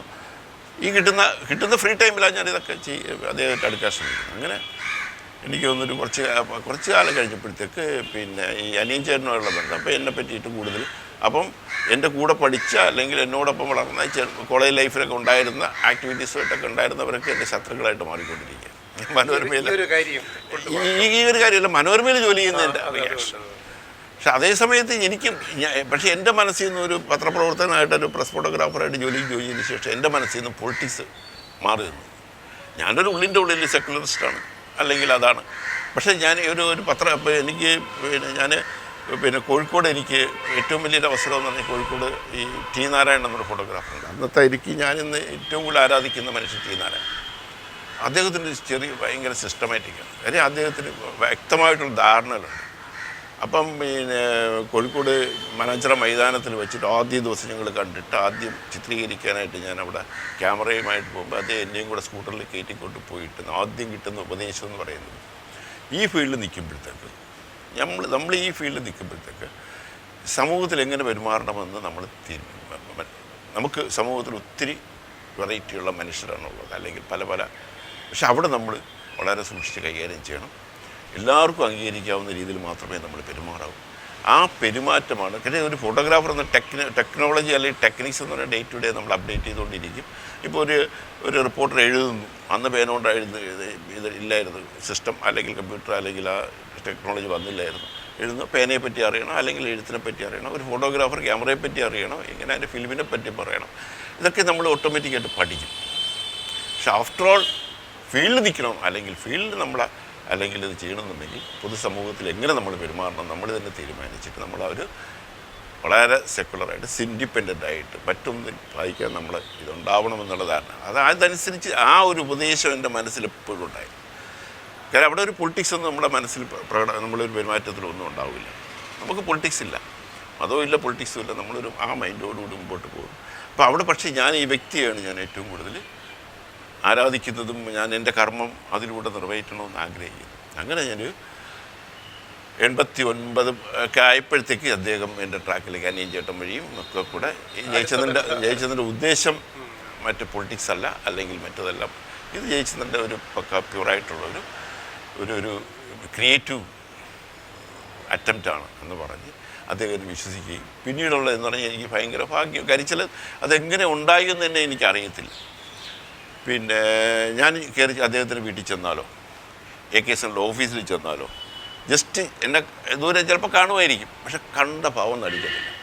ഈ കിട്ടുന്ന കിട്ടുന്ന ഫ്രീ ടൈമിലാണ് ഞാൻ ഇതൊക്കെ ചെയ്യ അദ്ദേഹമായിട്ട് അടുക്കാൻ ശ്രമിക്കുന്നത്. അങ്ങനെ എനിക്ക് തോന്നുന്നൊരു കുറച്ച് കുറച്ച് കാലം കഴിഞ്ഞപ്പോഴത്തേക്ക് പിന്നെ ഈ അനിയൻ ചേട്ടനുമായുള്ള ബന്ധം. അപ്പോൾ എന്നെ പറ്റിയിട്ട് കൂടുതൽ. അപ്പം എന്റെ കൂടെ പഠിച്ച അല്ലെങ്കിൽ എന്നോടൊപ്പം വളർന്ന കോളേജ് ലൈഫിലൊക്കെ ഉണ്ടായിരുന്ന ആക്ടിവിറ്റീസുമായിട്ടൊക്കെ ഉണ്ടായിരുന്നവരൊക്കെ എന്റെ ശത്രുക്കളായിട്ട് മാറിക്കൊണ്ടിരിക്കുക മനോരമയിൽ ഈ ഒരു കാര്യമല്ല മനോരമയിൽ ജോലി ചെയ്യുന്നതിന്റെ റിയാക്ഷൻ പക്ഷെ അതേ സമയത്ത് എനിക്കും ഞാൻ- പക്ഷേ എന്റെ മനസ്സിൽ നിന്ന് ഒരു പത്രപ്രവർത്തകനായിട്ട് ഒരു പ്രസ് ഫോട്ടോഗ്രാഫറായിട്ട് ജോലിക്ക് ചെയ്തതിന് ശേഷം എന്റെ മനസ്സിൽ നിന്ന് പൊളിറ്റിക്സ് മാറി നിന്നു. ഞാനൊരു ഉള്ളിന്റെ ഉള്ളിൽ സെക്കുലറിസ്റ്റാണ് അല്ലെങ്കിൽ അതാണ്. പക്ഷേ ഞാൻ ഒരു ഒരു പത്രം ഇപ്പോൾ എനിക്ക് പിന്നെ ഞാൻ പിന്നെ കോഴിക്കോട് എനിക്ക് ഏറ്റവും വലിയൊരു അവസരം എന്ന് പറഞ്ഞാൽ കോഴിക്കോട് ഈ ടി നാരായണൻ എന്നൊരു ഫോട്ടോഗ്രാഫറുണ്ട് അന്നത്തെ എനിക്ക് ഞാനിന്ന് ഏറ്റവും കൂടുതൽ ആരാധിക്കുന്ന മനുഷ്യൻ ടി നാരായണൻ. അദ്ദേഹത്തിന്റെ ചെറിയ ഭയങ്കര സിസ്റ്റമാറ്റിക്കാണ് കാര്യം അദ്ദേഹത്തിന് വ്യക്തമായിട്ടുള്ള ധാരണകളുണ്ട്. അപ്പം പിന്നെ കോഴിക്കോട് മനാഞ്ചിറ മൈതാനത്തിൽ വെച്ചിട്ട് ആദ്യ ദിവസം ഞങ്ങൾ കണ്ടിട്ട് ആദ്യം ചിത്രീകരിക്കാനായിട്ട് ഞാൻ അവിടെ ക്യാമറയുമായിട്ട് പോകുമ്പോൾ അത് എന്നെയും കൂടെ സ്കൂട്ടറിൽ കയറ്റിക്കൊണ്ട് പോയിട്ട് ആദ്യം കിട്ടുന്ന ഉപദേശം എന്ന് പറയുന്നത് ഈ ഫീൽഡിൽ നിൽക്കുമ്പോഴത്തേക്ക് നമ്മൾ നമ്മൾ ഈ ഫീൽഡിൽ നിൽക്കുമ്പോഴത്തേക്ക് സമൂഹത്തിൽ എങ്ങനെ പെരുമാറണമെന്ന് നമ്മൾ നമുക്ക് സമൂഹത്തിൽ ഒത്തിരി വെറൈറ്റിയുള്ള മനുഷ്യരാണുള്ളത് അല്ലെങ്കിൽ പല പല. പക്ഷെ അവിടെ നമ്മൾ വളരെ സൂക്ഷിച്ച് കൈകാര്യം ചെയ്യണം. എല്ലാവർക്കും അംഗീകരിക്കാവുന്ന രീതിയിൽ മാത്രമേ നമ്മൾ പെരുമാറാവൂ. ആ പെരുമാറ്റമാണ് കാര്യം ഒരു ഫോട്ടോഗ്രാഫർ എന്ന ടെക്നി ടെക്നോളജി അല്ലെങ്കിൽ ടെക്നിക്സ് എന്ന് പറയുന്ന ഡേ ടു ഡേ നമ്മൾ അപ്ഡേറ്റ് ചെയ്തുകൊണ്ടിരിക്കും. ഇപ്പോൾ ഒരു ഒരു റിപ്പോർട്ടർ എഴുതുന്നു അന്ന് പേനോണ്ട് എഴുതുന്ന ഇത് ഇല്ലായിരുന്നു സിസ്റ്റം അല്ലെങ്കിൽ കമ്പ്യൂട്ടർ അല്ലെങ്കിൽ ആ ടെക്നോളജി വന്നില്ലായിരുന്നു. എഴുതുന്നു പേനയെ പറ്റി അറിയണം അല്ലെങ്കിൽ എഴുത്തിനെ പറ്റി അറിയണം ഒരു ഫോട്ടോഗ്രാഫർ ക്യാമറയെ പറ്റി അറിയണം ഇങ്ങനെ അതിന്റെ ഫിലിമിനെ പറ്റി പറയണം. ഇതൊക്കെ നമ്മൾ ഓട്ടോമാറ്റിക്കായിട്ട് പഠിക്കും. പക്ഷെ ആഫ്റ്റർ ഓൾ ഫീൽഡ് നിൽക്കണം അല്ലെങ്കിൽ ഫീൽഡ് നമ്മളെ അല്ലെങ്കിൽ ഇത് ചെയ്യണമെന്നുണ്ടെങ്കിൽ പൊതുസമൂഹത്തിൽ എങ്ങനെ നമ്മൾ പെരുമാറണം നമ്മൾ തന്നെ തീരുമാനിച്ചിട്ട് നമ്മൾ ആ ഒരു വളരെ സെക്കുലറായിട്ട് ഇൻഡിപെൻഡന്റ് ആയിട്ട് മറ്റൊന്നും വായിക്കാൻ നമ്മൾ ഇതുണ്ടാവണമെന്നുള്ള ധാരണ. അത് അതനുസരിച്ച് ആ ഒരു ഉപദേശം എന്റെ മനസ്സിൽ എപ്പോഴും ഉണ്ടായി കാരണം അവിടെ ഒരു പൊളിറ്റിക്സ് ഒന്നും നമ്മുടെ മനസ്സിൽ പ്ര- പ്രകട നമ്മളൊരു പെരുമാറ്റത്തിലൊന്നും ഉണ്ടാവില്ല. നമുക്ക് പൊളിറ്റിക്സ് ഇല്ല. മതവും ഇല്ല പൊളിറ്റിക്സും ഇല്ല. നമ്മളൊരു ആ മൈൻഡോടുകൂടി മുമ്പോട്ട് പോകും. അപ്പോൾ അവിടെ പക്ഷേ ഞാൻ ഈ വ്യക്തിയാണ് ഞാൻ ഏറ്റവും കൂടുതൽ ആരാധിക്കുന്നതും ഞാൻ എന്റെ കർമ്മം അതിലൂടെ നിർവഹിക്കണമെന്ന് ആഗ്രഹിക്കുന്നു. അങ്ങനെ ഞാൻ എൺപത്തി ഒൻപത് ഒക്കെ ആയപ്പോഴത്തേക്ക് അദ്ദേഹം എന്റെ ട്രാക്കിലേക്ക് അനിയൻ ചേട്ടൻ വഴിയും ഒക്കെ കൂടെ ജയിച്ചതിന്റെ ജയിച്ചതിന്റെ ഉദ്ദേശം മറ്റ് പൊളിറ്റിക്സ് അല്ല അല്ലെങ്കിൽ മറ്റതെല്ലാം. ഇത് ജയിച്ചതിന്റെ ഒരു പക്ക പ്യൂറായിട്ടുള്ള ഒരു ഒരു ഒരു ക്രിയേറ്റീവ് അറ്റംപ്റ്റാണ് എന്ന് പറഞ്ഞ് അദ്ദേഹം വിശ്വസിക്കുകയും. പിന്നീടുള്ള എന്ന് പറഞ്ഞാൽ എനിക്ക് ഭയങ്കര ഭാഗ്യം. കരിച്ചൽ അതെങ്ങനെ ഉണ്ടായി എന്ന് തന്നെ എനിക്കറിയത്തില്ല. പിന്നെ ഞാൻ കയറി അദ്ദേഹത്തിന്റെ വീട്ടിൽ ചെന്നാലോ? എ കെ എസിന്റെ ഓഫീസിൽ ചെന്നാലോ? ജസ്റ്റ് എന്നെ ദൂരെ ചിലപ്പോൾ കാണുമായിരിക്കും. പക്ഷെ കണ്ട ഭാവം നടിക്കത്തില്ല.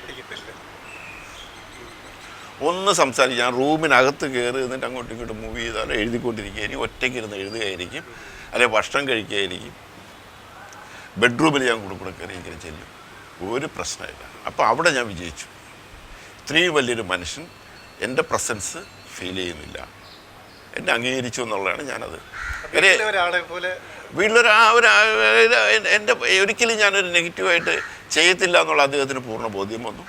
ഒന്ന് സംസാരിക്കും ഞാൻ റൂമിനകത്ത് കയറി എന്നിട്ട് അങ്ങോട്ടും ഇങ്ങോട്ടും മൂവ് ചെയ്താലോ? എഴുതിക്കൊണ്ടിരിക്കുകയായിരിക്കും ഒറ്റയ്ക്ക് ഇരുന്ന് എഴുതുകയായിരിക്കും. അല്ലെങ്കിൽ ഭക്ഷണം കഴിക്കുകയായിരിക്കും. ബെഡ്റൂമിൽ ഞാൻ കൂടെ കൂടെ കയറി ഇങ്ങനെ ചെല്ലും. ഒരു പ്രശ്നമില്ല. അപ്പോൾ അവിടെ ഞാൻ വിജയിച്ചു. ഇത്രയും വലിയൊരു മനുഷ്യൻ എന്റെ പ്രസൻസ് ഫീൽ ചെയ്യുന്നില്ല. എന്നെ അംഗീകരിച്ചു എന്നുള്ളതാണ് ഞാനത്. വീട്ടിലൊരു ആ ഒരു എന്റെ ഒരിക്കലും ഞാനൊരു നെഗറ്റീവായിട്ട് ചെയ്യത്തില്ല എന്നുള്ള അദ്ദേഹത്തിന് പൂർണ ബോധ്യം വന്നു.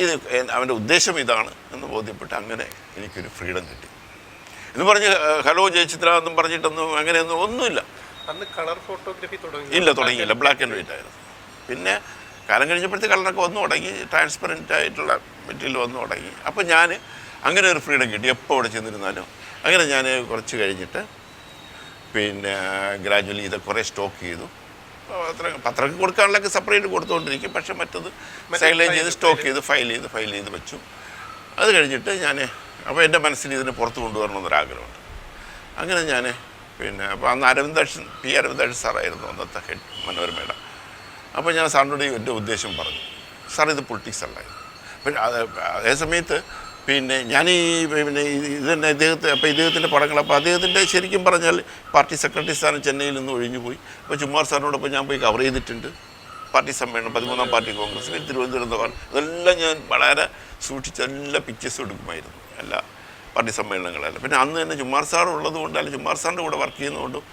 ഇത് അവന്റെ ഉദ്ദേശം ഇതാണ് എന്ന് ബോധ്യപ്പെട്ട് അങ്ങനെ എനിക്കൊരു ഫ്രീഡം കിട്ടി. എന്ന് പറഞ്ഞ് ഹലോ ജയചിത്ര എന്നും പറഞ്ഞിട്ടൊന്നും അങ്ങനെയൊന്നും ഒന്നുമില്ല. അന്ന് കളർ ഫോട്ടോഗ്രാഫി തുടങ്ങി. ഇല്ല തുടങ്ങിയില്ല. ബ്ലാക്ക് ആൻഡ് വൈറ്റ് ആയിരുന്നു. പിന്നെ കാലം കഴിഞ്ഞപ്പോഴത്തെ കളറൊക്കെ വന്നു തുടങ്ങി. ട്രാൻസ്പെറന്റ് ആയിട്ടുള്ള മെറ്റീരിയൽ വന്നു തുടങ്ങി. അപ്പോൾ ഞാൻ അങ്ങനെ ഒരു ഫ്രീഡം കിട്ടി. എപ്പോൾ അവിടെ ചെന്നിരുന്നാലും. അങ്ങനെ ഞാൻ കുറച്ച് കഴിഞ്ഞിട്ട് പിന്നെ ഗ്രാജുവലി ഇതൊക്കെ കുറേ സ്റ്റോക്ക് ചെയ്തു. അത്ര പത്രക്ക് കൊടുക്കാനുള്ളൊക്കെ സെപ്പറേറ്റ് കൊടുത്തുകൊണ്ടിരിക്കും. പക്ഷേ മറ്റത് സൈലേജ് സൈലൈൻ ചെയ്ത് സ്റ്റോക്ക് ചെയ്ത് ഫയൽ ചെയ്ത് ഫയൽ ചെയ്ത് വെച്ചു. അത് കഴിഞ്ഞിട്ട് ഞാൻ അപ്പോൾ എന്റെ മനസ്സിൽ ഇതിനെ പുറത്ത് കൊണ്ടുവരണമെന്നൊരാഗ്രഹമുണ്ട് അങ്ങനെ ഞാൻ പിന്നെ അപ്പോൾ അന്ന് അരവിന്ദാക്ഷൻ പി അരവിന്ദാക്ഷൻ സാറായിരുന്നു അന്നത്തെ ഹെഡ് മനോരമയുടെ. അപ്പോൾ ഞാൻ സാറിനോട് എന്റെ ഉദ്ദേശം പറഞ്ഞു. സാർ ഇത് പൊളിറ്റിക്സ് അല്ലായിരുന്നു. പക്ഷേ അതേ സമയത്ത് പിന്നെ ഞാൻ ഈ പിന്നെ ഇത് ഇത് തന്നെ ഇദ്ദേഹത്തെ അപ്പോൾ ഇദ്ദേഹത്തിന്റെ പടങ്ങൾ അപ്പോൾ അദ്ദേഹത്തിന്റെ ശരിക്കും പറഞ്ഞാൽ പാർട്ടി സെക്രട്ടറി സ്ഥാനം ചെന്നൈയിൽ നിന്ന് ഒഴിഞ്ഞു പോയി. അപ്പോൾ ചുമ്മാർ സാറിനോടൊപ്പം ഞാൻ പോയി കവർ ചെയ്തിട്ടുണ്ട്. പാർട്ടി സമ്മേളനം പതിമൂന്നാം പാർട്ടി കോൺഗ്രസ് തിരുവനന്തപുരം പറഞ്ഞു അതെല്ലാം ഞാൻ വളരെ സൂക്ഷിച്ച് എല്ലാ പിക്ചേഴ്സും എടുക്കുമായിരുന്നു. എല്ലാ പാർട്ടി സമ്മേളനങ്ങളെല്ലാം. പിന്നെ അന്ന് തന്നെ ചുമ്മാർ സാർ ഉള്ളതുകൊണ്ട് അല്ലെങ്കിൽ ചുമ്മാർ സാറിന്റെ കൂടെ വർക്ക് ചെയ്യുന്നതുകൊണ്ടും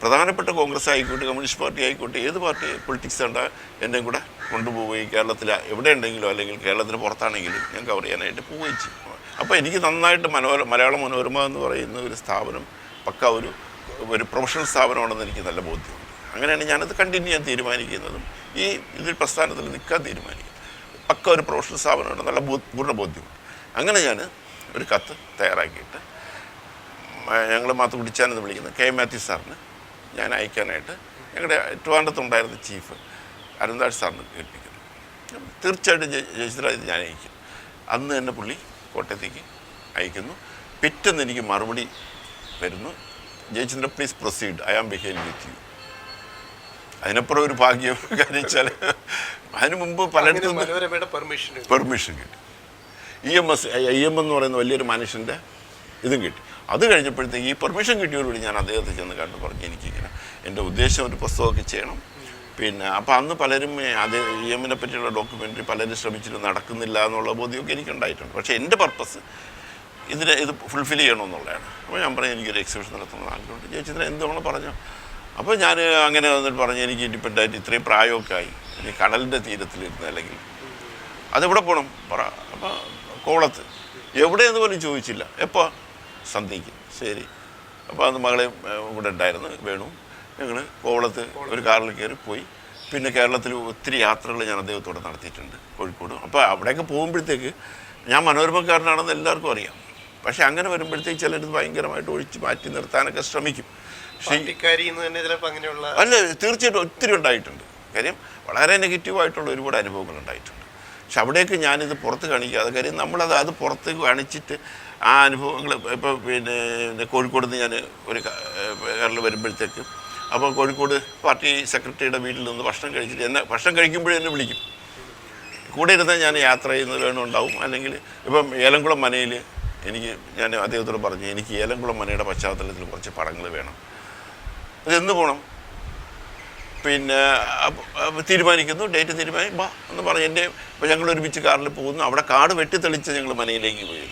പ്രധാനപ്പെട്ട കോൺഗ്രസ് ആയിക്കോട്ടെ കമ്മ്യൂണിസ്റ്റ് പാർട്ടി ആയിക്കോട്ടെ ഏത് പാർട്ടി പൊളിറ്റിക്സ് ഉണ്ട് എന്നെയും കൂടെ കൊണ്ടുപോവുകയും കേരളത്തിൽ എവിടെ ഉണ്ടെങ്കിലും അല്ലെങ്കിൽ കേരളത്തിന് പുറത്താണെങ്കിലും ഞാൻ കവർ ചെയ്യാനായിട്ട് പോവുകയും ചെയ്യും. അപ്പോൾ എനിക്ക് നന്നായിട്ട് മനോര മലയാള മനോരമ എന്ന് പറയുന്ന ഒരു സ്ഥാപനം പക്ക ഒരു ഒരു പ്രൊഫഷണൽ സ്ഥാപനമാണെന്ന് എനിക്ക് നല്ല ബോധ്യമുണ്ട്. അങ്ങനെയാണ് ഞാനത് കണ്ടിന്യൂ ചെയ്യാൻ തീരുമാനിക്കുന്നതും ഈ ഇതിൽ പ്രസ്ഥാനത്തിൽ നിൽക്കാൻ തീരുമാനിക്കുന്നത്. പക്ക ഒരു പ്രൊഫഷണൽ സ്ഥാപനമാണ് നല്ല പൂർണ ബോധ്യമുണ്ട്. അങ്ങനെ ഞാൻ ഒരു കത്ത് തയ്യാറാക്കിയിട്ട് ഞങ്ങൾ മാത്തു പിടിച്ചാനെന്ന് വിളിക്കുന്ന കെ. മാത്യു സാറിന് ഞാൻ അയക്കാനായിട്ട് ഞങ്ങളുടെ ട്രിവാൻഡത്തുണ്ടായിരുന്ന ചീഫ് അരുന്താഴ് സാറിന് കേൾപ്പിക്കുന്നു തീർച്ചയായിട്ടും ജയ- ജയചിത്ര ഞാൻ അയക്കും. അന്ന് തന്നെ പുള്ളി കോട്ടയത്തേക്ക് അയക്കുന്നു. പിറ്റെന്ന് എനിക്ക് മറുപടി വരുന്നു. Jayachandra please proceed I am behave with you അതിനപ്പുറം ഒരു ഭാഗ്യം. കാര്യം അതിനു മുമ്പ് പലയിടത്തും പെർമിഷൻ പെർമിഷൻ കിട്ടി. E M S I M എന്ന് പറയുന്ന വലിയൊരു മനുഷ്യന്റെ ഇതും കിട്ടി. അത് കഴിഞ്ഞപ്പോഴത്തേക്ക് ഈ പെർമിഷൻ കിട്ടിയോടുകൂടി ഞാൻ അദ്ദേഹത്തെ ചെന്ന് കണ്ട് പറഞ്ഞു എനിക്കിങ്ങനെ എന്റെ ഉദ്ദേശം ഒരു പുസ്തകമൊക്കെ ചെയ്യണം. പിന്നെ അപ്പോൾ അന്ന് പലരും അത് ഇ എമ്മിനെ പറ്റിയുള്ള ഡോക്യുമെന്ററി പലരും ശ്രമിച്ചിട്ട് നടക്കുന്നില്ല എന്നുള്ള ബോധ്യമൊക്കെ എനിക്കുണ്ടായിട്ടുണ്ട്. പക്ഷേ എന്റെ പർപ്പസ് ഇതിനെ ഇത് ഫുൾഫിൽ ചെയ്യണമെന്നുള്ളതാണ്. അപ്പോൾ ഞാൻ പറഞ്ഞു എനിക്കൊരു എക്സിബിഷൻ നടത്തുന്ന ആഗ്രഹമുണ്ട്. ചേച്ചിന് എന്തുകൊണ്ട് പറഞ്ഞു? അപ്പോൾ ഞാൻ അങ്ങനെ വന്നിട്ട് പറഞ്ഞു എനിക്ക് ഇൻഡിപെൻഡന്റ് ഇത്രയും പ്രായമൊക്കെ ആയി. ഇനി കടലിന്റെ തീരത്തിലിരുന്ന് അല്ലെങ്കിൽ അതെവിടെ പോകണം? പറ. അപ്പോൾ കോവളത്ത് എവിടെയെന്ന് പോലും ചോദിച്ചില്ല. എപ്പോൾ? സന്ധ്യയ്ക്ക് ശരി. അപ്പോൾ അന്ന് മകളെ കൂടെ ഉണ്ടായിരുന്നു വേണു. ഞങ്ങൾ കോവളത്ത് ഒരു കാറിൽ കയറി പോയി. പിന്നെ കേരളത്തിൽ ഒത്തിരി യാത്രകൾ ഞാൻ അദ്ദേഹത്തോടെ നടത്തിയിട്ടുണ്ട് കോഴിക്കോട്. അപ്പോൾ അവിടെയൊക്കെ പോകുമ്പോഴത്തേക്ക് ഞാൻ മനോരമക്കാരനാണെന്ന് എല്ലാവർക്കും അറിയാം. പക്ഷേ അങ്ങനെ വരുമ്പോഴത്തേക്ക് ചിലർ ഭയങ്കരമായിട്ട് ഒഴിച്ച് മാറ്റി നിർത്താനൊക്കെ ശ്രമിക്കും. അല്ല തീർച്ചയായിട്ടും ഒത്തിരി ഉണ്ടായിട്ടുണ്ട്. കാര്യം വളരെ നെഗറ്റീവായിട്ടുള്ള ഒരുപാട് അനുഭവങ്ങൾ ഉണ്ടായിട്ടുണ്ട്. പക്ഷെ അവിടേക്ക് ഞാനിത് പുറത്ത് കാണിക്കാതെ കാര്യം നമ്മളത് അത് പുറത്ത് കാണിച്ചിട്ട് ആ അനുഭവങ്ങൾ ഇപ്പോൾ പിന്നെ കോഴിക്കോട് നിന്ന് ഞാൻ ഒരു കേരള വരുമ്പോഴത്തേക്ക് അപ്പോൾ കോഴിക്കോട് പാർട്ടി സെക്രട്ടറിയുടെ വീട്ടിൽ നിന്ന് ഭക്ഷണം കഴിച്ചിട്ട് എന്നെ ഭക്ഷണം കഴിക്കുമ്പോഴേ എന്നെ വിളിക്കും. കൂടെ ഇരുന്നാൽ ഞാൻ യാത്ര ചെയ്യുന്നത് വേണമുണ്ടാവും അല്ലെങ്കിൽ ഇപ്പം ഏലംകുളം മനയിൽ എനിക്ക് ഞാൻ അദ്ദേഹത്തോട് പറഞ്ഞു എനിക്ക് ഏലംകുളം മനയുടെ പശ്ചാത്തലത്തിൽ കുറച്ച് പടങ്ങൾ വേണം. അതെന്ന് പോകണം പിന്നെ തീരുമാനിക്കുന്നു. ഡേറ്റ് തീരുമാനിക്കുമ്പോൾ എന്ന് പറഞ്ഞു എന്റെ ഞങ്ങൾ ഒരുമിച്ച് കാറിൽ പോകുന്നു. അവിടെ കാട് വെട്ടിത്തെളിച്ച് ഞങ്ങൾ മനയിലേക്ക് പോയി.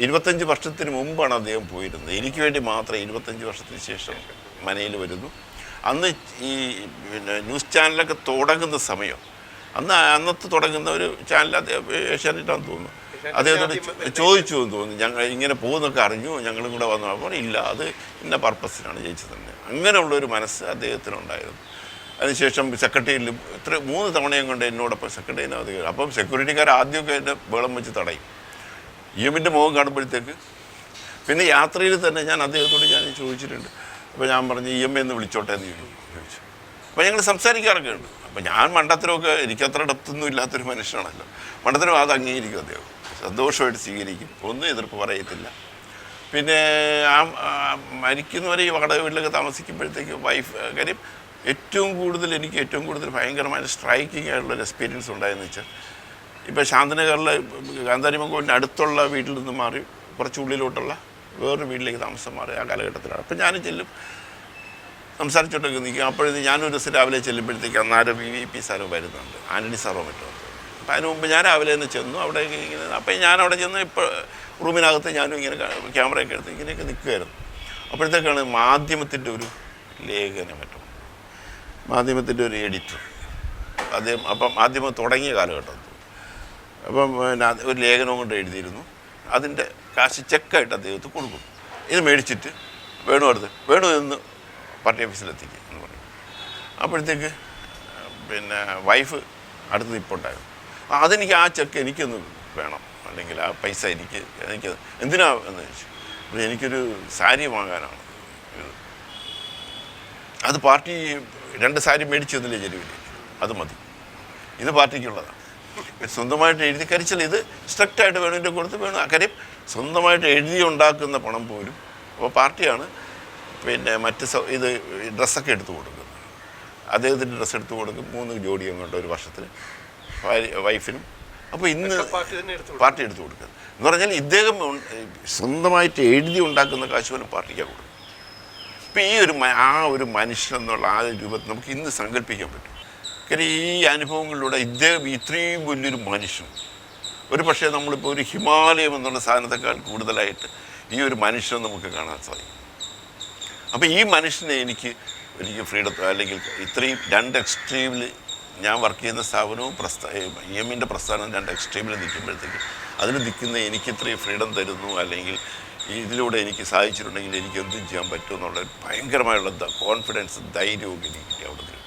ഇരുപത്തഞ്ച് വർഷത്തിന് മുമ്പാണ് അദ്ദേഹം പോയിരുന്നത്. എനിക്ക് വേണ്ടി മാത്രം ഇരുപത്തഞ്ച് വർഷത്തിന് ശേഷം മനയിൽ വരുന്നു. അന്ന് ഈ പിന്നെ ന്യൂസ് ചാനലൊക്കെ തുടങ്ങുന്ന സമയം അന്ന് അന്നത്തെ തുടങ്ങുന്ന ഒരു ചാനൽ അദ്ദേഹം ഏഷ്യാനെറ്റാന്ന് തോന്നുന്നു. അദ്ദേഹത്തോട് ചോദിച്ചു എന്ന് തോന്നുന്നു. ഞങ്ങൾ ഇങ്ങനെ പോകുന്നൊക്കെ അറിഞ്ഞു ഞങ്ങളും കൂടെ വന്നു. അപ്പോൾ ഇല്ല അത് ഇന്ന പർപ്പസിനാണ് ജയിച്ചത് തന്നെ അങ്ങനെയുള്ളൊരു മനസ്സ് അദ്ദേഹത്തിനുണ്ടായിരുന്നു. അതിനുശേഷം സെക്രട്ടറിയിൽ ഇത്ര മൂന്ന് തവണയും കൊണ്ട് എന്നോടൊപ്പം സെക്രട്ടറിനകത്ത് കയറി അപ്പം സെക്യൂരിറ്റിക്കാർ ആദ്യമൊക്കെ എന്റെ ബേളം വെച്ച് തടയും. ഇ മുഖം കാണുമ്പോഴത്തേക്ക്. പിന്നെ യാത്രയിൽ തന്നെ ഞാൻ അദ്ദേഹത്തോട് ഞാൻ ചോദിച്ചിട്ടുണ്ട്. അപ്പോൾ ഞാൻ പറഞ്ഞു ഇ എം എന്ന് വിളിച്ചോട്ടെ എന്ന് ചോദിച്ചു. അപ്പോൾ ഞങ്ങൾ സംസാരിക്കാറൊക്കെ ഉണ്ട്. അപ്പോൾ ഞാൻ മണ്ടത്തരമൊക്കെ എനിക്കത്ര ഡെപ്തൊന്നും ഇല്ലാത്തൊരു മനുഷ്യനാണല്ലോ. മണ്ടത്തരം അത് അംഗീകരിക്കും അദ്ദേഹം. സന്തോഷമായിട്ട് സ്വീകരിക്കും. ഒന്നും എതിർപ്പ് പറയത്തില്ല. പിന്നെ ആ മരിക്കുന്നവരെ ഈ വാടക വീട്ടിലൊക്കെ താമസിക്കുമ്പോഴത്തേക്ക് വൈഫ് കാര്യം ഏറ്റവും കൂടുതൽ എനിക്ക് ഏറ്റവും കൂടുതൽ ഭയങ്കരമായ സ്ട്രൈക്കിംഗ് ആയിട്ടുള്ള ഒരു എക്സ്പീരിയൻസ് ഉണ്ടായെന്ന് വെച്ചാൽ ഇപ്പോൾ ശാന്തനഗറിലെ കാന്താരിമംഗോലിന്റെ അടുത്തുള്ള വീട്ടിൽ നിന്ന് മാറി കുറച്ച് ഉള്ളിലോട്ടുള്ള വേറൊരു വീട്ടിലേക്ക് താമസം മാറി ആ കാലഘട്ടത്തിലാണ്. അപ്പം ഞാനും ചെല്ലും. സംസാരിച്ചോട്ടൊക്കെ നിൽക്കും. അപ്പോഴത് ഞാനൊരു ദിവസം രാവിലെ ചെല്ലുമ്പോഴത്തേക്ക് അന്നാരം വി വി പി സാറോ വരുന്നുണ്ട്. ആന്റണി സാറോ മറ്റോ അപ്പം അതിന് മുമ്പ് ഞാൻ രാവിലെ തന്നെ ചെന്നു. അവിടെ ഇങ്ങനെ അപ്പം ഞാൻ അവിടെ ചെന്ന് ഇപ്പോൾ റൂമിനകത്ത് ഞാനും ഇങ്ങനെ ക്യാമറയൊക്കെ എടുത്ത് ഇങ്ങനെയൊക്കെ നിൽക്കുമായിരുന്നു അപ്പോഴത്തേക്കാണ് മാധ്യമത്തിന്റെ ഒരു ലേഖനം മറ്റും മാധ്യമത്തിന്റെ ഒരു എഡിറ്റർ. അദ്ദേഹം അപ്പം മാധ്യമം തുടങ്ങിയ കാലഘട്ടം. അപ്പം പിന്നെ ഒരു ലേഖനവും കൊണ്ട് എഴുതിയിരുന്നു. അതിന്റെ കാശ് ചെക്കായിട്ട് അദ്ദേഹത്തെ കൊടുക്കും. ഇത് മേടിച്ചിട്ട് വേണു അടുത്ത് വേണു എന്ന് പാർട്ടി ഓഫീസിലെത്തിക്കുക എന്ന് പറഞ്ഞു. അപ്പോഴത്തേക്ക് പിന്നെ വൈഫ് അടുത്ത് നിൽപ്പുണ്ടായിരുന്നു ആ, അതെനിക്ക് ആ ചെക്ക് എനിക്കൊന്ന് വേണം. അല്ലെങ്കിൽ ആ പൈസ എനിക്ക് എനിക്ക് എന്തിനാ എന്ന് ചോദിച്ചു. അപ്പോൾ എനിക്കൊരു സാരി വാങ്ങാനാണ്. അത് പാർട്ടി രണ്ട് സാരി മേടിച്ചു തന്നില്ലേ അത് മതി. ഇത് പാർട്ടിക്കുള്ളതാണ്. സ്വന്തമായിട്ട് എഴുതി കരിച്ചാൽ ഇത് സ്ട്രിക്റ്റായിട്ട് വേണതിന്റെ കൊടുത്ത് വേണം. അക്കാര്യം കാര്യം സ്വന്തമായിട്ട് എഴുതി ഉണ്ടാക്കുന്ന പണം പോലും അപ്പോൾ പാർട്ടിയാണ് പിന്നെ മറ്റ് ഇത് ഡ്രസ്സൊക്കെ എടുത്തു കൊടുക്കുന്നത്. അദ്ദേഹത്തിന്റെ ഡ്രസ്സ് എടുത്തു കൊടുക്കും. മൂന്ന് ജോഡി അങ്ങോട്ട് ഒരു വർഷത്തിൽ വൈഫിനും അപ്പോൾ ഇന്ന് പാർട്ടി എടുത്തു കൊടുക്കുന്നത്. എന്ന് പറഞ്ഞാൽ ഇദ്ദേഹം സ്വന്തമായിട്ട് എഴുതി ഉണ്ടാക്കുന്ന കാശ് പോലും പാർട്ടിക്കാണ് കൊടുക്കും ഇപ്പം ഈ ഒരു ആ ഒരു മനുഷ്യൻ എന്നുള്ള ആ രൂപത്തിൽ നമുക്ക് ഇന്ന് സങ്കല്പിക്കാൻ പറ്റും. കാര്യം ഈ അനുഭവങ്ങളിലൂടെ ഇദ്ദേഹം ഇത്രയും വലിയൊരു മനുഷ്യൻ. ഒരു പക്ഷേ നമ്മളിപ്പോൾ ഒരു ഹിമാലയം എന്നുള്ള സാധനത്തെക്കാൾ കൂടുതലായിട്ട് ഈ ഒരു മനുഷ്യനെ നമുക്ക് കാണാൻ സാധിക്കും. അപ്പോൾ ഈ മനുഷ്യനെ എനിക്ക് എനിക്ക് ഫ്രീഡം അല്ലെങ്കിൽ ഇത്രയും രണ്ട് എക്സ്ട്രീമിൽ ഞാൻ വർക്ക് ചെയ്യുന്ന സ്ഥാപനവും പ്രസ്ഥാ ഇ എമ്മിന്റെ പ്രസ്ഥാനവും രണ്ട് എക്സ്ട്രീമിൽ നിൽക്കുമ്പോഴത്തേക്ക് അതിന് നിൽക്കുന്ന എനിക്ക് ഇത്രയും ഫ്രീഡം തരുന്നു അല്ലെങ്കിൽ ഇതിലൂടെ എനിക്ക് സാധിച്ചിട്ടുണ്ടെങ്കിൽ എനിക്ക് എന്തും ചെയ്യാൻ പറ്റുമെന്നുള്ള ഭയങ്കരമായുള്ള കോൺഫിഡൻസ് ധൈര്യവും എനിക്ക് അവിടെ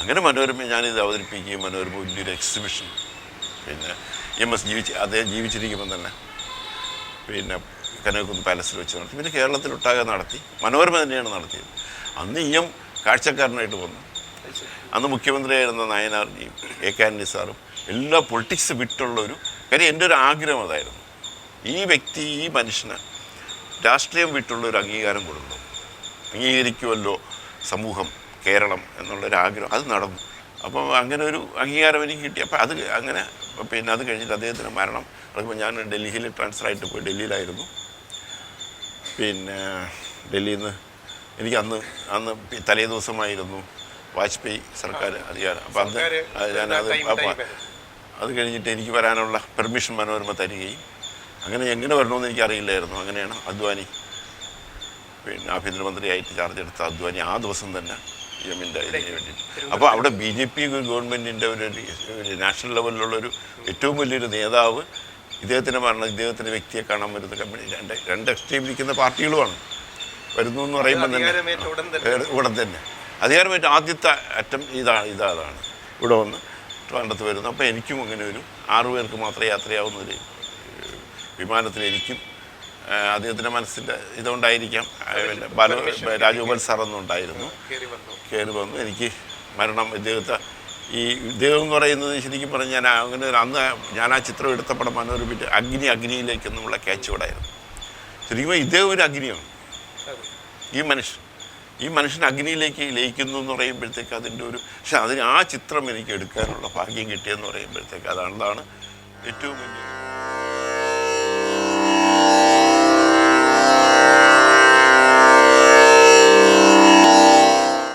അങ്ങനെ മനോരമ ഞാനിത് അവതരിപ്പിക്കുകയും മനോരമ വലിയൊരു എക്സിബിഷൻ പിന്നെ എം എസ് ജീവിച്ച് അദ്ദേഹം ജീവിച്ചിരിക്കുമ്പോൾ തന്നെ പിന്നെ കനകക്കുന്ന് പാലസിൽ വെച്ച് നടത്തി. പിന്നെ കേരളത്തിലൊട്ടാകെ നടത്തി. മനോരമ തന്നെയാണ് നടത്തിയത്. അന്ന് ഇ എം കാഴ്ചക്കാരനായിട്ട് വന്നു. അന്ന് മുഖ്യമന്ത്രിയായിരുന്ന നയനാർജിയും എ കെ ആന്റണി സാറും എല്ലാ പൊളിറ്റിക്സ് വിട്ടുള്ളൊരു കാര്യം എന്റെ ഒരു ആഗ്രഹം അതായിരുന്നു. ഈ വ്യക്തി ഈ മനുഷ്യന് രാഷ്ട്രീയം വിട്ടുള്ള ഒരു അംഗീകാരം കൊടുക്കണം. അംഗീകരിക്കുമല്ലോ സമൂഹം. കേരളം എന്നുള്ളൊരാഗ്രഹം. അത് നടന്നു. അപ്പോൾ അങ്ങനെ ഒരു അംഗീകാരം എനിക്ക് കിട്ടി. അപ്പോൾ അത് അങ്ങനെ പിന്നെ അത് കഴിഞ്ഞിട്ട് അദ്ദേഹത്തിന് മരണം. അതുമ്പോൾ ഞാൻ ഡൽഹിയിൽ ട്രാൻസ്ഫർ ആയിട്ട് പോയി. ഡൽഹിയിലായിരുന്നു. പിന്നെ ഡൽഹിയിൽ നിന്ന് എനിക്ക് അന്ന് അന്ന് തലേ ദിവസമായിരുന്നു വാജ്പേയി സർക്കാർ അധികാരം. അപ്പം അന്ന് ഞാനത്. അത് കഴിഞ്ഞിട്ട് എനിക്ക് വരാനുള്ള പെർമിഷൻ മനോരമ തരികയും. അങ്ങനെ എങ്ങനെ വരണമെന്ന് എനിക്കറിയില്ലായിരുന്നു അങ്ങനെയാണ് അദ്വാനി പിന്നെ ആഭ്യന്തരമന്ത്രിയായിട്ട് ചാർജ് എടുത്ത അദ്വാനി ആ ദിവസം തന്നെ യമിന്റെ ഇതിന് വേണ്ടിയിട്ട് അപ്പോൾ അവിടെ ബി ജെ പി ഗവൺമെന്റിന്റെ ഒരു നാഷണൽ നാഷണൽ ലെവലിലുള്ളൊരു ഏറ്റവും വലിയൊരു നേതാവ് ഇദ്ദേഹത്തിന്റെ മരണം ഇദ്ദേഹത്തിന്റെ വ്യക്തിയെ കാണാൻ വരുന്ന കമ്പനി. രണ്ട് രണ്ട് എക്സ്ട്രീം ഇരിക്കുന്ന പാർട്ടികളുമാണ്. വരുന്നു എന്ന് പറയുമ്പോൾ തന്നെ. ഉടൻ തന്നെ. അധികാരമേറ്റ ആദ്യത്തെ അറ്റം ഇതാണ് ഇതാണ് ഇവിടെ വന്ന് ട്രിവാൻഡത്ത് വരുന്നു. അപ്പോൾ എനിക്കും അങ്ങനെ ഒരു ആറു പേർക്ക് മാത്രമേ യാത്രയാവുന്ന ഒരു വിമാനത്തിൽ എനിക്കും അദ്ദേഹത്തിന്റെ മനസ്സിന്റെ ഇതുകൊണ്ടായിരിക്കാം ബാലു രാജഗോപാൽ സാർ ഒന്നുണ്ടായിരുന്നു കയറി വന്നു. എനിക്ക് മരണം ഇദ്ദേഹത്തെ ഈ ഇദ്ദേഹം എന്ന് പറയുന്നത് ശരിക്കും പറഞ്ഞാൽ ഞാൻ അങ്ങനെ അന്ന് ഞാൻ ആ ചിത്രം എടുത്തപ്പടം മനോരമിട്ട് അഗ്നി അഗ്നിയിലേക്ക് എന്നുള്ള ക്യാച്ചുകൂടായിരുന്നു ശരിക്കും ഇദ്ദേഹം ഒരു അഗ്നിയാണ്. ഈ മനുഷ്യൻ. ഈ മനുഷ്യൻ അഗ്നിയിലേക്ക് ലയിക്കുന്നു എന്ന് പറയുമ്പോഴത്തേക്ക് അതിന്റെ ഒരു പക്ഷെ അതിന് ആ ചിത്രം എനിക്ക് എടുക്കാനുള്ള ഭാഗ്യം കിട്ടിയെന്ന് പറയുമ്പോഴത്തേക്ക് അതാണ് ഏറ്റവും വലിയ